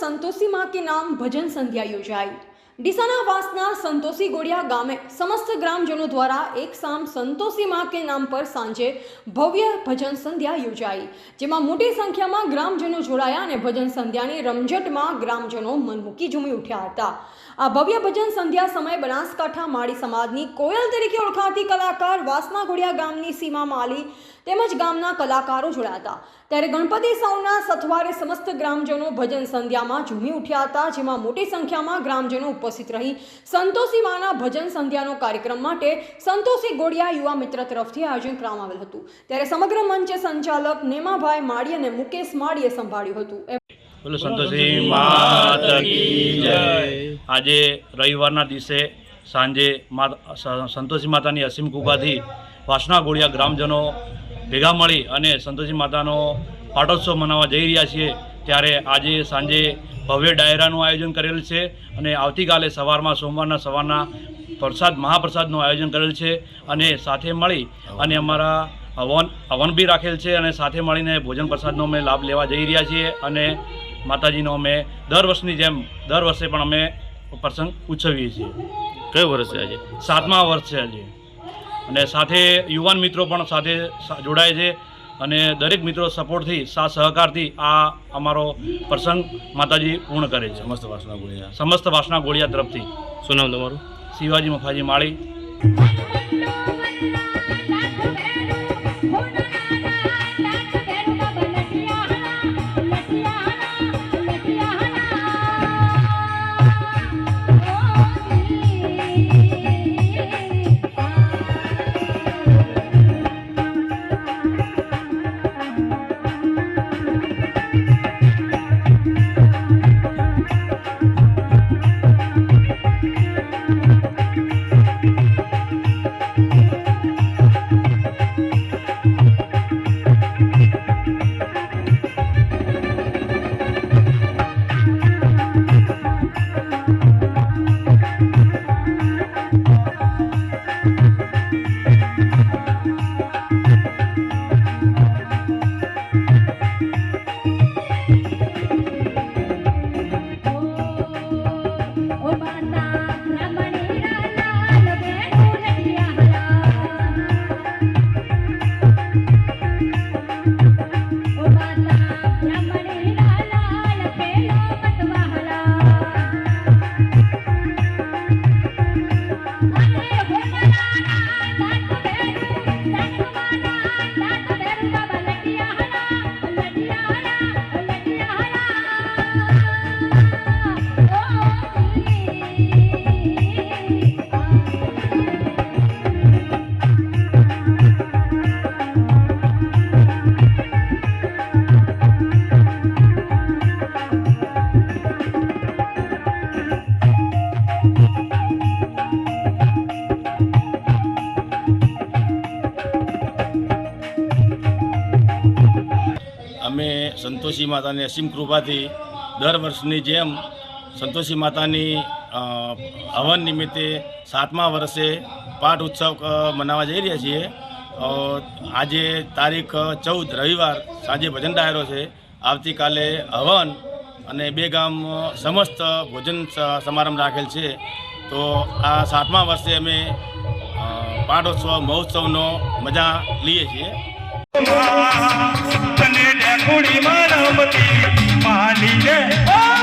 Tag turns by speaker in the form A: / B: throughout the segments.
A: સંતોષી માં કે નામ ભજન સંધ્યા યોજાઈ. ડીસાના વાસના સંતોષી ગોડિયા ગામે સમસ્ત ગ્રામજનો દ્વારા એક સામ સંતોષી માં કે નામ પર સાંજે ભવ્ય ભજન સંધ્યા યોજાઈ, જેમાં મોટી સંખ્યામાં ગ્રામજનો જોડાયા અને ભજન સંધ્યાની રમઝટમાં ગ્રામજનો મન મૂકી ઝૂમી ઉઠ્યા હતા. આ ભવ્ય ભજન સંધ્યા સમયે બનાસકાંઠા માળી સમાજની કોયલ તરીકે ઓળખાતી કલાકાર વાસના ગોડિયા ગામની સીમા માલી તેમજ ગામના કલાકારો જોડાયા હતા. ત્યારે ગણપતિ સૌના સથવારે સમસ્ત ગ્રામજનો ભજન સંધ્યામાં ઝૂમી ઉઠ્યા હતા, જેમાં મોટી સંખ્યામાં ગ્રામજનો ઉપસ્થિત રહી સંતોષી માના ભજન સંધ્યાનો કાર્યક્રમ માટે સંતોષી ગોડિયા યુવા મિત્ર તરફથી આયોજન કરવામાં આવેલ હતું. ત્યારે સમગ્ર મંચે સંચાલક નેમાભાઈ માળી અને મુકેશ માળીએ સંભાળ્યું હતું.
B: બોલો સંતોષી માત આજે રવિવારના દિવસે સાંજે સંતોષી માતાની અસીમ કૃપાથી વાસણા ગોળિયા ગ્રામજનો ભેગા મળી અને સંતોષી માતાનો પાટોત્સવ મનાવવા જઈ રહ્યા છીએ. ત્યારે આજે સાંજે ભવ્ય ડાયરાનું આયોજન કરેલ છે અને આવતીકાલે સવારમાં સોમવારના સવારના પ્રસાદ મહાપ્રસાદનું આયોજન કરેલ છે અને સાથે મળી અને અમારા હવન હવન બી રાખેલ છે અને સાથે મળીને ભોજન પ્રસાદનો અમે લાભ લેવા જઈ રહ્યા છીએ અને માતાજીનો અમે દર વર્ષની જેમ દર વર્ષે પણ અમે પ્રસંગ ઉજવીએ છીએ.
C: કયો વર્ષ છે આજે?
B: સાતમા વર્ષ છે આજે. અને સાથે યુવાન મિત્રો પણ સાથે જોડાય છે. અને દરેક મિત્રો સપોર્ટથી સાથ સહકારથી આ અમારો પ્રસંગ માતાજી પૂર્ણ કરે છે.
C: સમસ્ત વાસના ગોળિયા.
B: સમસ્ત વાસના ગોળિયા તરફથી.
C: શું નામ તમારું?
B: શિવાજી મફાજી માળી.
C: અમે સંતોષી માતાની અસીમ કૃપાથી દર વર્ષની જેમ સંતોષી માતાની હવન નિમિત્તે સાતમા વર્ષે પાઠ ઉત્સવ મનાવવા જઈ રહ્યા છીએ. આજે તારીખ ચૌદ રવિવાર સાંજે ભજન ડાયરો છે. આવતીકાલે હવન અને બે ગામ સમસ્ત ભોજન સમારંભ રાખેલ છે. તો આ સાતમા વર્ષે અમે પાઠોત્સવ, મહોત્સવનો મજા લઈએ છીએ.
D: તને ડેકુડી માનવતી માલીને આવતી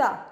A: pensar.